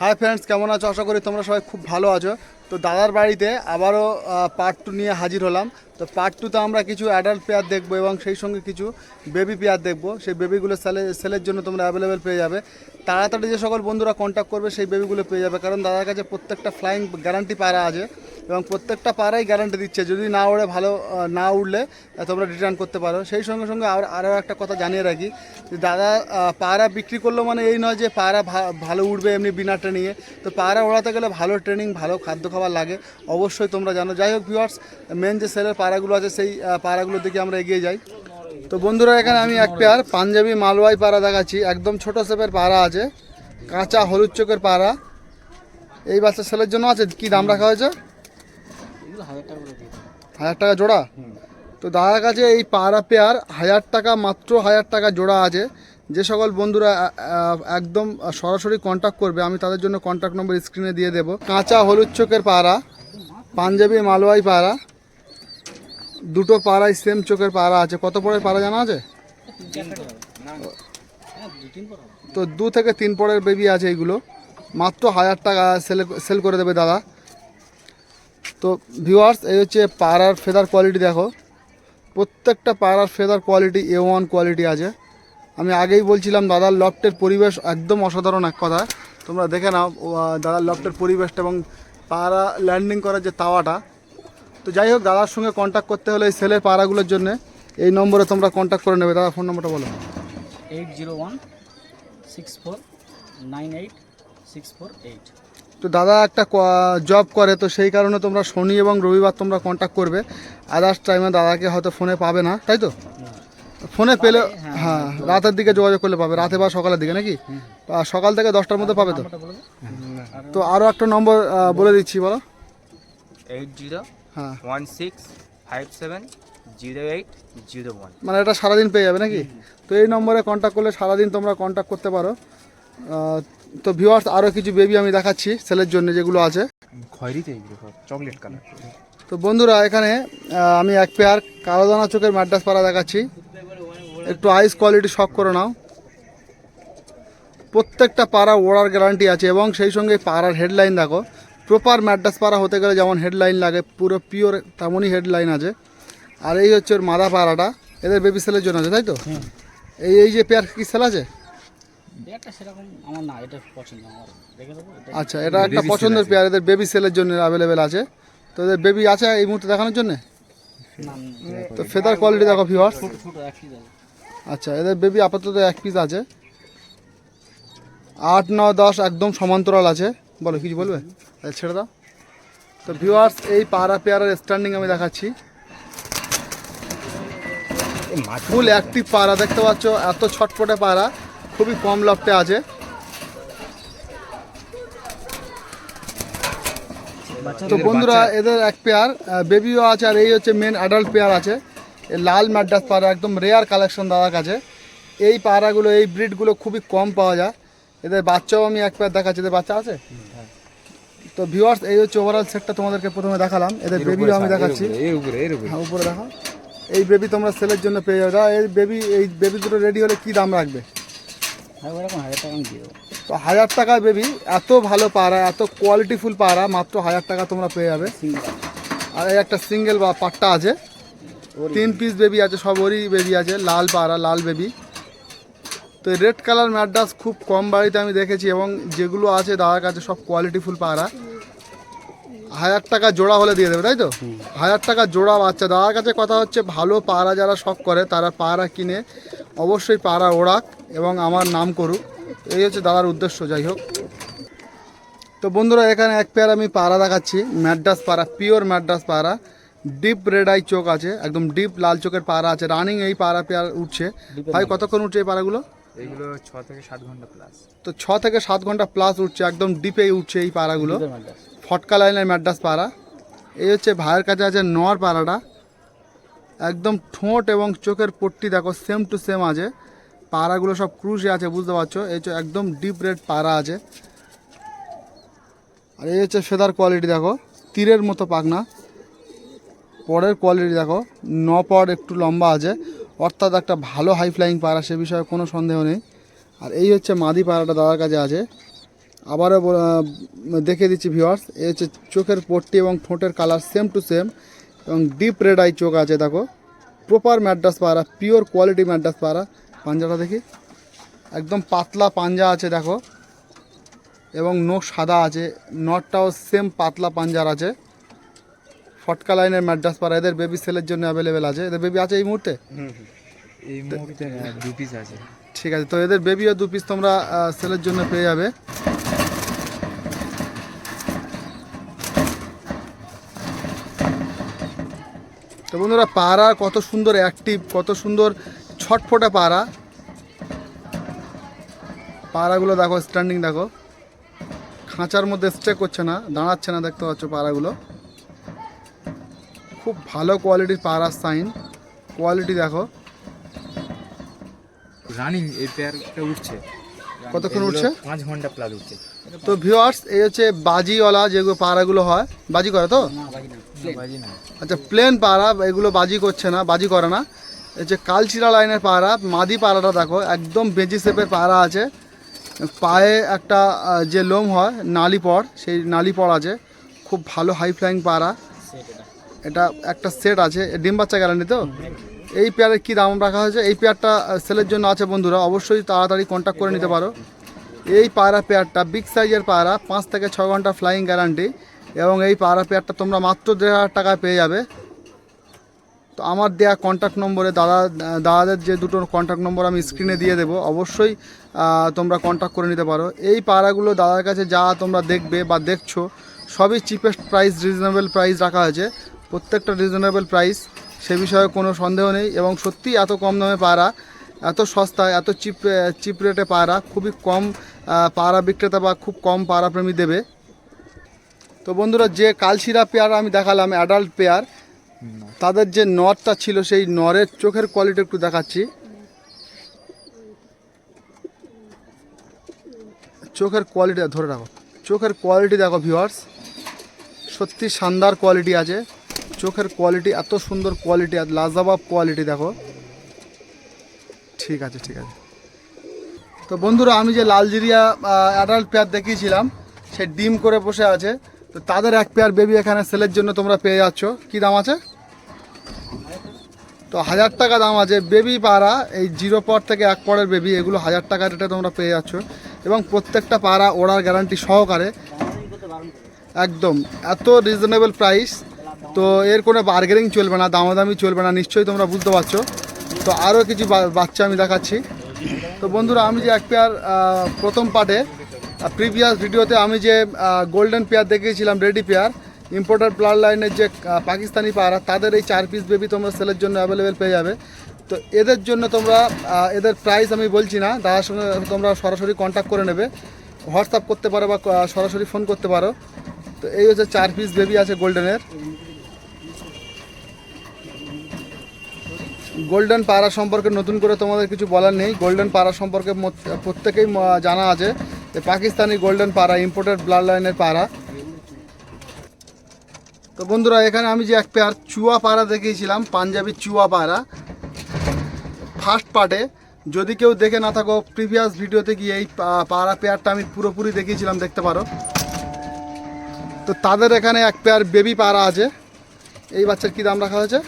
Hi friends কেমন আছো? আশা করি তোমরা সবাই খুব ভালো আছো। তো দাদার বাড়িতে আবারও পার্ট টু নিয়ে হাজির হলাম। তো পার্ট টুতে আমরা কিছু অ্যাডাল্ট পেয়ার দেখব এবং সেই সঙ্গে কিছু বেবি পেয়ার দেখব। সেই বেবিগুলো সেলে সেলের জন্য তোমরা অ্যাভেলেবেল পেয়ে যাবে। তাড়াতাড়ি যে সকল বন্ধুরা কন্ট্যাক্ট করবে, সেই বেবিগুলো পেয়ে যাবে। কারণ দাদার কাছে প্রত্যেকটা ফ্লাইং গ্যারান্টি পাড়া আছে এবং প্রত্যেকটা পাড়াই গ্যারান্টি দিচ্ছে। যদি না ওড়ে, ভালো না উঠলে তোমরা রিটার্ন করতে পারো। সেই সঙ্গে সঙ্গে আর, আরও একটা কথা জানিয়ে রাখি যে দাদা পায়রা বিক্রি করল মানে এই নয় যে পায়রা ভালো উঠবে এমনি বিনা ট্রেনিংয়ে তো পায়রা ওড়াতে গেলে ভালো ট্রেনিং ভালো খাদ্য খাবার লাগে। অবশ্যই তোমরা জানো। যাই হোক ভিউয়ার্স মেন যে সেলের পায়রাগুলো আছে সেই আহ, পায়রাগুলোর দিকে আমরা এগিয়ে যাই। তো বন্ধুরা এখানে আমি এক পেয়ার পাঞ্জাবি মালওয়াই পাড়া দেখাচ্ছি। একদম ছোট সেপের পাড়া আছে। কাঁচা হলুদ চোখের পাড়া। এই বাচ্চা সেলের জন্য আছে? কি দাম রাখা হয়েছে? হাজার টাকা জোড়া? তো দাদার কাছে এই পাড়া পেয়ার হাজার টাকা মাত্র হাজার টাকা জোড়া আছে। যে সকল বন্ধুরা একদম সরাসরি কন্ট্যাক্ট করবে, আমি তাদের জন্য কন্ট্যাক্ট নম্বর স্ক্রিনে দিয়ে দেবো। কাঁচা হলুদ চোখের পাড়া, পাঞ্জাবি মালওয়াই পাড়া, দুটো পাড়ায় সেম চোখের পাড়া আছে। কত পরের পাড়া জানা আছে? তো দু থেকে তিন পরের বেবি আছে এইগুলো মাত্র হাজার টাকা সেল সেল করে দেবে দাদা। তো ভিউয়ার্স এই হচ্ছে পাড়ার ফেদার কোয়ালিটি দেখো। প্রত্যেকটা পাড়ার feather quality A one quality আছে। আমি আগেই বলছিলাম দাদার লফটের পরিবেশ একদম অসাধারণ এক কথা। তোমরা দেখে নাও দাদার লফটের পরিবেশটা এবং পাড়া ল্যান্ডিং করার যে তাওয়াটা। তো যাই হোক দাদার সঙ্গে কন্ট্যাক্ট করতে হলে এই সেলের পাড়াগুলোর জন্য এই নম্বরে তোমরা কন্ট্যাক্ট করে নেবে। দাদা ফোন নম্বরটা বলো। Eight zero one six four nine eight six four eight. তো দাদা একটা জব করে তো সেই কারণে তোমরা শনি এবং রবিবার তোমরা কন্ট্যাক্ট করবে। আদার্স টাইমে দাদাকে হয়তো ফোনে পাবে না তাই তো? ফোনে পেলে হ্যাঁ রাতের দিকে যোগাযোগ করলে পাবে রাতে বা সকালের দিকে নাকি? সকাল থেকে দশটার মধ্যে পাবে তো? তো আরও একটা নম্বর বলে দিচ্ছি বলো। এইট জিরো হ্যাঁ। One six five seven zero eight zero one. মানে এটা সারাদিন পেয়ে যাবে নাকি? তো এই নম্বরে কন্ট্যাক্ট করলে সারাদিন তোমরা কন্ট্যাক্ট করতে পারো। তো ভিউয়ার্স আরও কিছু বেবি আমি দেখাচ্ছি সেলের জন্য যেগুলো আছে। খয়েরিতে চকলেট কালার তো বন্ধুরা এখানে আমি এক পেয়ার কালো দানা চোখের ম্যাড্রাস পাড়া দেখাচ্ছি। একটু আইস কোয়ালিটি শক করে নাও। প্রত্যেকটা পাড়া ওড়ার গ্যারান্টি আছে এবং সেই সঙ্গে পাড়ার হেডলাইন দেখো। প্রপার ম্যাড্রাস পাড়া হতে গেলে যেমন হেডলাইন লাগে পুরো পিওর তেমনই হেডলাইন আছে। আর এই হচ্ছে ওর মাদা পাড়াটা এদের বেবি সেলের জন্য আছে তাই তো? এই এই যে পেয়ার কি সেল আছে? একটা সেরকম আমার না এটা পছন্দ আমার। দেখে দেবো এটা আচ্ছা এটা একটা পছন্দের পেয়ার এদের বেবি সেলের জন্য অ্যাভেলেবেল আছে। তো এদের বেবি আছে এই মুহূর্তে দেখানোর জন্য? তো ফেদার কোয়ালিটি দেখো ভিওয়ার্স আচ্ছা এদের বেবি আপাতত এক পিস আছে। আট ন দশ একদম সমান্তরাল আছে। বলো কিছু বলবে? আচ্ছা, ছেড়ে দাও। তো ভিউয়ার্স এই পাড়া পেয়ারার স্ট্যান্ডিং আমি দেখাচ্ছি। ফুল অ্যাক্টিভ পাড়া দেখতে পাচ্ছ? এত ছটপটে পাড়া খুবই কম লফটে আছে। তো বন্ধুরা এদের এক পেয়ার বেবিও আছে আর এই হচ্ছে মেন অ্যাডাল্ট পেয়ার আছে। লাল ম্যাড্রাস পাড়া একদম রেয়ার কালেকশন দাদার কাছে। এই পাড়াগুলো এই ব্রিডগুলো খুবই কম পাওয়া যায়। এদের বাচ্চাও আমি এক পেয়ার দেখাচ্ছি। এদের বাচ্চা আছে? তো ভিউয়ার্স এই হচ্ছে ওভারঅল সেটটা তোমাদেরকে প্রথমে দেখালাম। এদের বেবিও আমি দেখাচ্ছি। হ্যাঁ উপরে দেখো। এই বেবি তোমরা সেলের জন্য পেয়ে যাবে। এই বেবি এই বেবি দুটো রেডি হলে কী দাম রাখবে? হ্যাঁ তো হাজার টাকা বেবি এত ভালো পাড়া এত কোয়ালিটিফুল পাড়া মাত্র হাজার টাকা তোমরা পেয়ে যাবে। আর এই একটা সিঙ্গেল বা পাট্টা আছে। তিন পিস বেবি আছে সব ওরই বেবি আছে লাল পাড়া লাল বেবি তো রেড কালার ম্যাড্রাস খুব কম বাড়িতে আমি দেখেছি এবং যেগুলো আছে দাদার কাছে সব কোয়ালিটিফুল পাড়া। হাজার টাকা জোড়া হলে দিয়ে দেবে তাই তো? হাজার টাকা জোড়া বাচ্চা। দাদার কাছে কথা হচ্ছে ভালো পাড়া যারা শখ করে তারা পাড়া কিনে অবশ্যই পাড়া ওড়াক এবং আমার নাম করুক। এই হচ্ছে দাদার উদ্দেশ্য যাই হোক। তো বন্ধুরা এখানে এক পেয়ার আমি পাড়া দেখাচ্ছি ম্যাড্রাস পাড়া পিওর ম্যাড্রাস পাড়া। ডিপ রেড আই চোখ আছে একদম ডিপ লাল চোখের পাড়া আছে রানিং এই পাড়া পেয়ার উঠছে। ভাই কতক্ষণ উঠছে এই পাড়াগুলো? এইগুলো ছ থেকে সাত ঘণ্টা প্লাস তো ছ থেকে সাত ঘণ্টা প্লাস উঠছে একদম ডিপে উঠছে এই পাড়াগুলো। ফটকা লাইনের ম্যাড্রাস পাড়া। এই হচ্ছে ভাইয়ের কাছে আছে নর পাড়াটা। একদম ঠোঁট এবং চোখের পট্টি দেখো সেম টু সেম আছে। পাড়াগুলো সব ক্রুশে আছে বুঝতে পারছ? এই হচ্ছে একদম ডিপ রেড পাড়া আছে। আর এই হচ্ছে ফেদার কোয়ালিটি দেখো তীরের মতো পাখনা। পরের কোয়ালিটি দেখো, ন পর একটু লম্বা আছে, অর্থাৎ একটা ভালো হাই ফ্লাইং পাড়া, সে বিষয়ে কোনো সন্দেহ নেই। আর এই হচ্ছে মাদি পাড়াটা দাদার কাছে আছে। আবারও দেখে দিচ্ছি ভিউয়ার্স এই হচ্ছে চোখের পট্টি এবং ঠোঁটের কালার সেম টু সেম এবং ডিপ রেড আই চোখ আছে, দেখো। প্রপার ম্যাড্রাস পাড়া পিওর কোয়ালিটি ম্যাড্রাস পাড়া। পাঞ্জাটা দেখি। একদম পাতলা পাঞ্জা আছে, দেখো। এবং নোখ সাদা আছে, নটটাও সেম পাতলা পাঞ্জার আছে। ফটকা লাইনের ম্যাড্রাস পাড়া এদের বেবি সেলের জন্য অ্যাভেলেবেল আছে। এদের বেবি আছে এই মুহূর্তে? এই মুহূর্তে হ্যাঁ, দু পিস আছে। ঠিক আছে তো এদের বেবি বেবিও দু পিস তোমরা সেলের জন্য পেয়ে যাবে। তো বন্ধুরা পাড়া কত সুন্দর অ্যাক্টিভ কত সুন্দর ছটফটে পাড়া। পাড়াগুলো দেখো স্ট্যান্ডিং দেখো। খাঁচার মধ্যে স্টে করছে না দাঁড়াচ্ছে না দেখতে পাচ্ছ পাড়াগুলো। খুব ভালো কোয়ালিটির পাড়ার সাইন কোয়ালিটি দেখো। রানিং এই পেয়ারটা উঠছে। কতক্ষণ উঠছে? পাঁচ ঘণ্টা প্লাস উঠছে। তো ভিউয়ার্স এই হচ্ছে বাজিওয়ালা যেগুলো পাড়াগুলো হয়। বাজি করে তো? আচ্ছা প্লেন পাড়া এগুলো বাজি করছে না বাজি করে না। এই যে কালচিরা লাইনের পাড়া মাদি পাড়াটা দেখো একদম বেজি শেপের পাড়া আছে। পায়ে একটা যে লোম হয় নালি পড় সেই নালি পড় আছে। খুব ভালো হাই ফ্লাইং পাড়া। এটা একটা সেট আছে ডিম বাচ্চা গ্যারান্টি তো? এই পেয়ারের কী দাম রাখা হয়েছে? এই পেয়ারটা সেলের জন্য আছে বন্ধুরা, অবশ্যই তাড়াতাড়ি কন্ট্যাক্ট করে নিতে পারো। এই পায়রা পেয়ারটা বিগ সাইজের পায়রা, পাঁচ থেকে ছ ঘণ্টা ফ্লাইং গ্যারান্টি এবং এই পায়রা পেয়ারটা তোমরা মাত্র দেড় হাজার টাকায় পেয়ে যাবে। তো আমার দেয়া কন্ট্যাক্ট নম্বরে দাদা দাদাদের যে দুটো কন্ট্যাক্ট নম্বর আমি স্ক্রিনে দিয়ে দেবো। অবশ্যই তোমরা কন্ট্যাক্ট করে নিতে পারো। এই পায়রাগুলো দাদার কাছে যা তোমরা দেখবে বা দেখছ, সবই চিপেস্ট প্রাইস রিজনেবল প্রাইস রাখা হয়েছে। প্রত্যেকটা রিজনেবল প্রাইস সে বিষয়ে কোনো সন্দেহ নেই এবং সত্যি এত কম দামে পায়রা এত সস্তায় এত চিপ চিপ রেটে পায়রা খুবই কম পায়রা বিক্রেতা বা খুব কম পায়রা প্রেমী দেবে। তো বন্ধুরা, যে কালশিরা পেয়ার আমি দেখালাম অ্যাডাল্ট পেয়ার, তাদের যে নরটা ছিল, সেই নরের চোখের কোয়ালিটি একটু দেখাচ্ছি। চোখের কোয়ালিটি ধরে রাখো। চোখের কোয়ালিটি দেখো ভিওয়ার্স সত্যি শানদার কোয়ালিটি আছে। চোখের কোয়ালিটি এত সুন্দর কোয়ালিটি আর লাজাবাব কোয়ালিটি দেখো। ঠিক আছে ঠিক আছে। তো বন্ধুরা, আমি যে লালজিরিয়া অ্যাডাল্ট পেয়ার দেখিয়েছিলাম, সে ডিম করে বসে আছে। তো তাদের এক পেয়ার বেবি এখানে সেলের জন্য তোমরা পেয়ে যাচ্ছ। কি দাম আছে? তো হাজার টাকা দাম আছে। বেবি পাড়া, এই জিরো পর থেকে এক পরের বেবি এগুলো হাজার টাকা রেটে তোমরা পেয়ে যাচ্ছ। এবং প্রত্যেকটা পাড়া ওড়ার গ্যারান্টি সহকারে। একদম, এত রিজনেবল প্রাইস তো এর কোনো বার্গেনিং চলবে না, দামাদামি চলবে না, নিশ্চয়ই তোমরা বুঝতে পারছ। তো আরও কিছু বাচ্চা আমি দেখাচ্ছি। তো বন্ধুরা, আমি যে এক পেয়ার প্রথম পার্টে প্রিভিয়াস ভিডিওতে আমি যে গোল্ডেন পেয়ার দেখিয়েছিলাম রেডি পেয়ার ইম্পোর্টার ব্লাড লাইনের যে পাকিস্তানি পায়রা তাদের এই চার পিস বেবি তোমরা সেলের জন্য অ্যাভেলেবেল পেয়ে যাবে। তো এদের জন্য তোমরা এদের প্রাইস আমি বলছি না দাদার সঙ্গে তোমরা সরাসরি কন্ট্যাক্ট করে নেবে। হোয়াটসঅ্যাপ করতে পারো বা সরাসরি ফোন করতে পারো। তো এই হচ্ছে চার পিস বেবি আছে গোল্ডেনের গোল্ডেন পাড়া সম্পর্কে নতুন করে তোমাদের কিছু বলার নেই। গোল্ডেন পাড়া সম্পর্কে প্রত্যেকেই জানা আছে যে পাকিস্তানি গোল্ডেন পাড়া ইম্পোর্টেড ব্লাড লাইনের পাড়া তো বন্ধুরা, এখানে আমি যে এক পেয়ার চুয়া পাড়া দেখিয়েছিলাম, পাঞ্জাবি চুয়া পাড়া ফার্স্ট পার্টে যদি কেউ দেখে না থাকো প্রিভিয়াস ভিডিওতে গিয়ে এই পাড়া পেয়ারটা আমি পুরোপুরি দেখিয়েছিলাম, দেখতে পারো। তো তাদের এখানে এক পেয়ার বেবি পাড়া আছে। এই বাচ্চার কি দাম রাখা হয়েছে?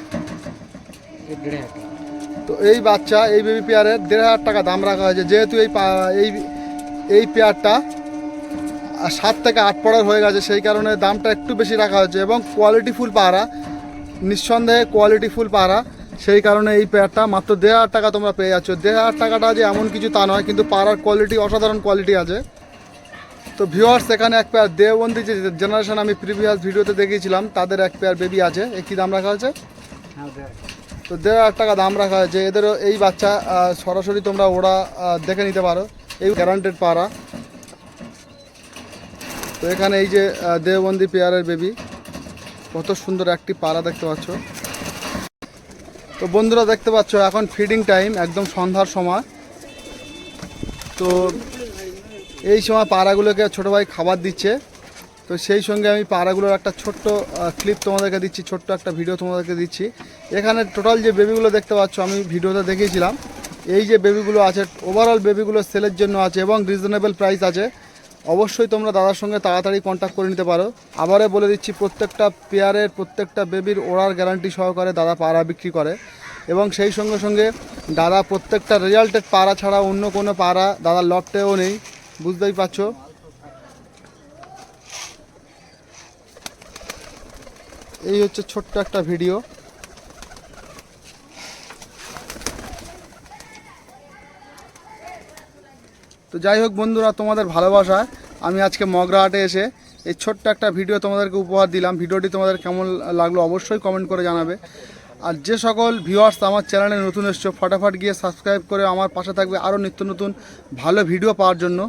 তো এই বাচ্চা, এই বেবি পেয়ারের দেড় হাজার টাকা দাম রাখা হয়েছে। যেহেতু এই এই এই পেয়ারটা সাত থেকে আট পড়ার হয়ে গেছে, সেই কারণে দামটা একটু বেশি রাখা হয়েছে এবং কোয়ালিটি ফুল পাহারা, নিঃসন্দেহে কোয়ালিটি ফুল পাহারা, সেই কারণে এই পেয়ারটা মাত্র দেড় হাজার টাকা তোমরা পেয়ে যাচ্ছ। দেড় হাজার টাকাটা যে এমন কিছু তা নয়, কিন্তু পাড়ার কোয়ালিটি অসাধারণ কোয়ালিটি আছে। তো ভিউয়ার্স এখানে এক পেয়ার দেওবন্দি যে জেনারেশন আমি প্রিভিয়াস ভিডিওতে দেখিয়েছিলাম, তাদের এক পেয়ার বেবি আছে। কী দাম রাখা হাজার। তো দেড় হাজার টাকা দাম রাখা হয়েছে। এদেরও এই বাচ্চা সরাসরি তোমরা ওরা দেখে নিতে পারো। এই গ্যারান্টেড পাড়া। তো এখানে এই যে আহ, দেওবন্দি পেয়ারের বেবি কত সুন্দর একটি পাড়া দেখতে পাচ্ছ। তো বন্ধুরা দেখতে পাচ্ছ এখন ফিডিং টাইম একদম সন্ধ্যার সময়। তো এই সময় পাড়াগুলোকে ছোটো ভাই খাবার দিচ্ছে। তো সেই সঙ্গে আমি পাড়াগুলোর একটা ছোট্ট ক্লিপ তোমাদেরকে দিচ্ছি, ছোট্ট একটা ভিডিও তোমাদেরকে দিচ্ছি। এখানে টোটাল যে বেবিগুলো দেখতে পাচ্ছ, আমি ভিডিওতে দেখিয়েছিলাম। এই যে বেবিগুলো আছে ওভারঅল বেবিগুলো সেলের জন্য আছে এবং রিজনেবল প্রাইস আছে। অবশ্যই তোমরা দাদার সঙ্গে তাড়াতাড়ি কন্ট্যাক্ট করে নিতে পারো। আবারও বলে দিচ্ছি, প্রত্যেকটা পেয়ারের প্রত্যেকটা বেবির ওড়ার গ্যারান্টি সহকারে দাদা পাড়া বিক্রি করে। এবং সেই সঙ্গে সঙ্গে দাদা প্রত্যেকটা রেজাল্টেড পাড়া ছাড়া অন্য কোনো পাড়া দাদার লফটেও নেই। বুঝতেই পারছ? এই হচ্ছে ছোট্ট একটা ভিডিও। তো যাই হোক বন্ধুরা, তোমাদের ভালোবাসায় আমি আজকে মগরাহাটে এসে এই ছোট্ট একটা ভিডিও তোমাদেরকে উপহার দিলাম। ভিডিওটি তোমাদের কেমন লাগল অবশ্যই কমেন্ট করে জানাবে। আর যে সকল ভিউয়ার্স আমার চ্যানেলে নতুন এসছো, ফটাফট গিয়ে সাবস্ক্রাইব করে আমার পাশে থাকবে আরও নিত্য নতুন ভালো ভিডিও পাওয়ার জন্য।